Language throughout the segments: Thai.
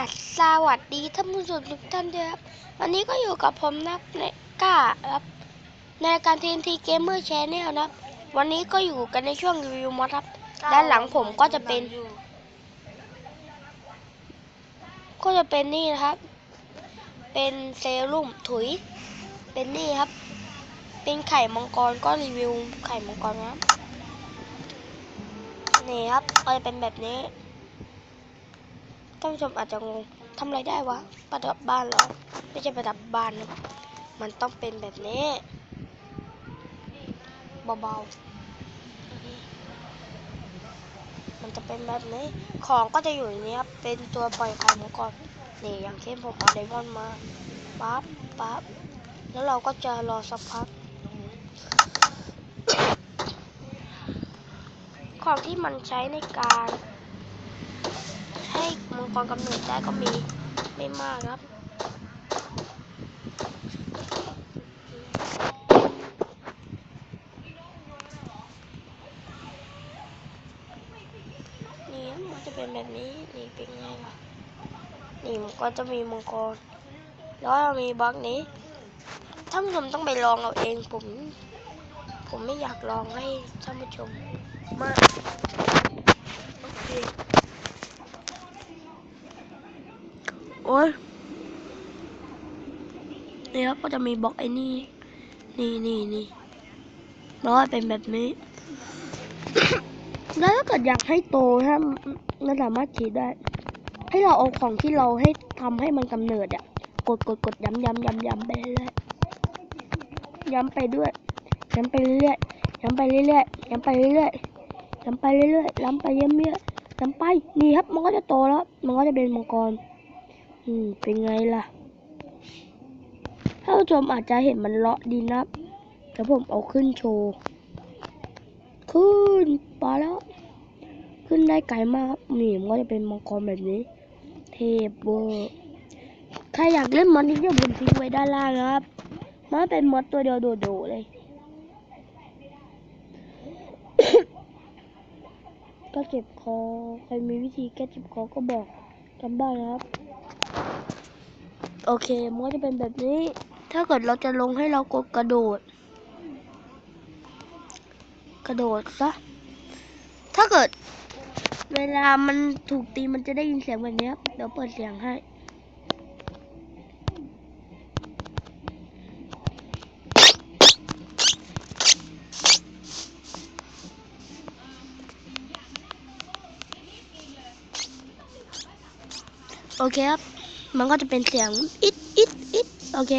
าสวัสดีท่านผู้ชมทุกท่านด้วยครับวันนี้ก็อยู่กับผมนะครับในก้าครับในรายการ TNT Gamer Channel นะครับ วันนี้ก็อยู่กันในช่วงรีวิวมอดครับ ด้านหลังผมก็จะเป็น ก็จะเป็นนี่นะครับ เป็นเซรุ่มถุย เป็นนี่ครับ เป็นไข่มังกรก็รีวิวไข่มังกรนะครับนี่ครับก็จะเป็นแบบนี้ ท่านผู้ชมอาจจะงงทำอะไรได้วะ ประดับบ้านเหรอ ไม่ใช่ประดับบ้านนะมันต้องเป็นแบบนี้เบาๆ มันจะเป็นแบบนี้ ของก็จะอยู่ในนี้ครับ เป็นตัวปล่อยข่มาก่อน นี่อย่างเช่นผมเอาไดมอนด์มา ปั๊บ ปั๊บ แล้วเราก็จะรอสักพัก ของที่มันใช้ในการ ให้มังกำเนิดได้ก็มีไม่มากครับนี่มันจะเป็นแบบนี้นี่เป็นไงล่ะนี่มันก็จะมีมังกรแล้วก็มีบล็อกนี้ท่านผู้ชมต้องไปลองเอาเองผม ผมไม่อยากลองให้ท่านผู้ชมมากโอเค โอ้ยนี่ครับก็จะมีบล็อกไอ้นี่ นี่นี่นี่แล้วก็เป็นแบบนี้ แล้วถ้าเกิดอยากให้โตถ้ามันสามารถฉีดได้ ให้เราเอาของที่เราให้ทำให้มันกำเนิดอะกดกดกดย้ำย้ำย้ำย้ำไปเรื่อยย้ำไปด้วยย้ำไปเรื่อยย้ำไปเรื่อยย้ำไปเรื่อยย้ำไปเรื่อยย้ำไปเรื่อยย้ำไป นี่ครับ มันก็จะโตแล้ว มันก็จะเป็นมังกร อืม เป็นไงล่ะท่านผู้ชมอาจจะเห็นมันเลาะดีนะครับเดี๋ยวผมเอาขึ้นโชว์ ขึ้นไปแล้ว ขึ้นได้ไกลมากครับนี่มันก็จะเป็นมังกรแบบนี้ เทพเวอร์ใครอยากเล่นมอดนี้เดี๋ยวผมทิ้งไว้ด้านล่างนะครับ มันเป็นมอดตัวเดียวโดดๆเลย ก็เจ็บคอ ใครมีวิธีแก้เจ็บคอก็บอกกันบ้างนะครับ โอเคมันก็จะเป็นแบบนี้ ถ้าเกิดเราจะลงให้เรากดกระโดด กระโดดซะ ถ้าเกิด เวลามันถูกตีมันจะได้ยินเสียงแบบนี้เดี๋ยวเปิดเสียงให้โอเคครับ มันก็จะเป็นเสียงอิดอิดอิดโอเค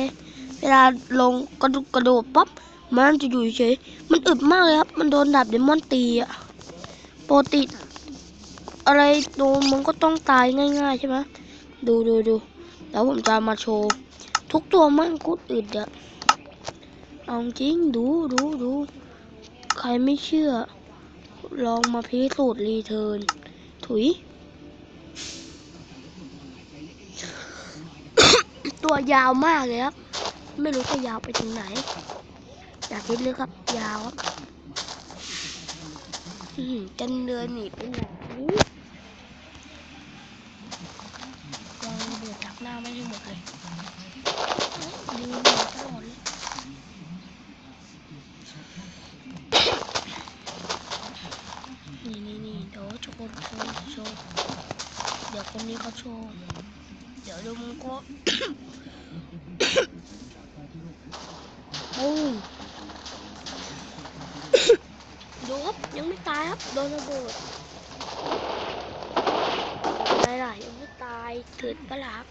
เวลาลงกระโดดกระโดดปั๊บมันจะอยู่เฉยมันอึดมากเลยครับ มันโดนดาบเดมอนตีอะปกติอะไรโดนมันก็ต้องตายง่ายๆใช่ไหมดูดูดูแล้วผมจะมาโชว์ทุกตัวมันกุดอึดอะเอาจริงดูดูดูใครไม่เชื่อ ลองมาพิสูจน์รีเทิร์นถุย ตัวยาวมากเลยครับ ไม่รู้จะยาวไปถึงไหน อยากคิดเลยครับ ยาวครับอื้อหือจะเดินหนีไปไหนวางระเบิดดักหน้าไม่ให้หมดเลยดูหนีตลอดเลยนี่นี่นี่เดี๋ยวโชว์โชว์โชว์เดี๋ยวคนนี้เขาโชว์ เดี๋ยวดูมันก็โอ้ยดูครับยังไม่ตายครับโดนระเบิดอะไรล่ะยังไม่ตายเกิดปะล่ะครับ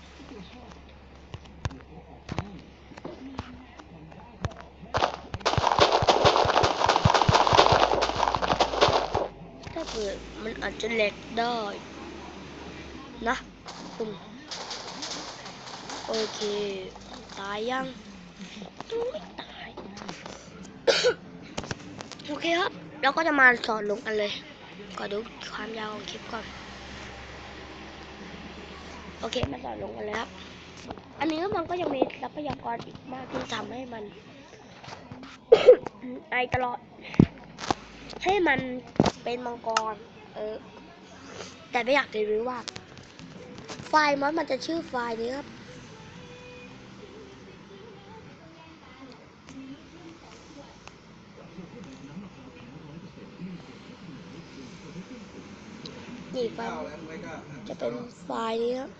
ถ้าเกิดมันอาจจะแหลกได้ นะอืม โอเค ตายยังอุ๊ยตาย โอเคครับ เราก็จะมาสอนลงกันเลยก็ดูความยาวของคลิปก่อน โอเค มาสอนลงกันแล้วครับอันนี้มันก็ยังมีทรัพยากรอีกมากที่ทำให้มัน ไอตลอด ให้มันเป็นมังกร เออ แต่ไม่อยากรีวิวว่า ไฟล์มันมันจะชื่อไฟล์นี้ครับ นี่ไฟล์จะเป็นไฟล์นี้ครับ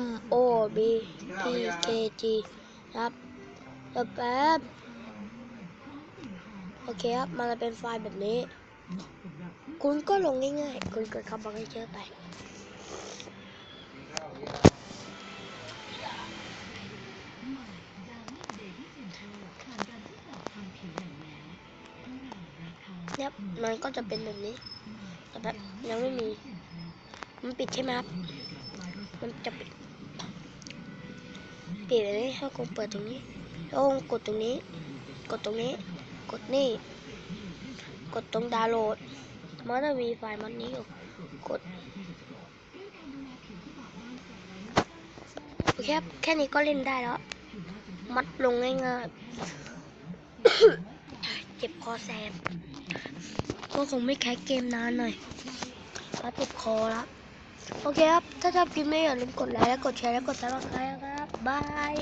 M O B P K G ครับเดี๋ยวแป๊บ โอเคครับ มันจะเป็นไฟล์แบบนี้ คุณก็ลงง่ายๆ คุณกดคำบอกให้เยอไปเนี่ยมันก็จะเป็นแบบนี้ แต่แบยังไม่มี มันปิดใช่ไหมครับ มันจะปิดปิดแบบนี้ให้คุณเปิดตรงนี้แล้วกดตรงนี้ กดตรงนี้ กดนี่ กดตรงดาวน์โหลด มันจะมีไฟล์มันนี้อยู่กดโอเคครับแค่นี้ก็เล่นได้แล้ว มัดลงง่ายๆ เจ็บคอแสบ ก็คงไม่แคสเกมนานหน่อยเพราะติดคอละโอเคครับ ถ้าชอบคลิปนี้อย่าลืมกดไลค์และกดแชร์และกดซับสไครต์ครับ บาย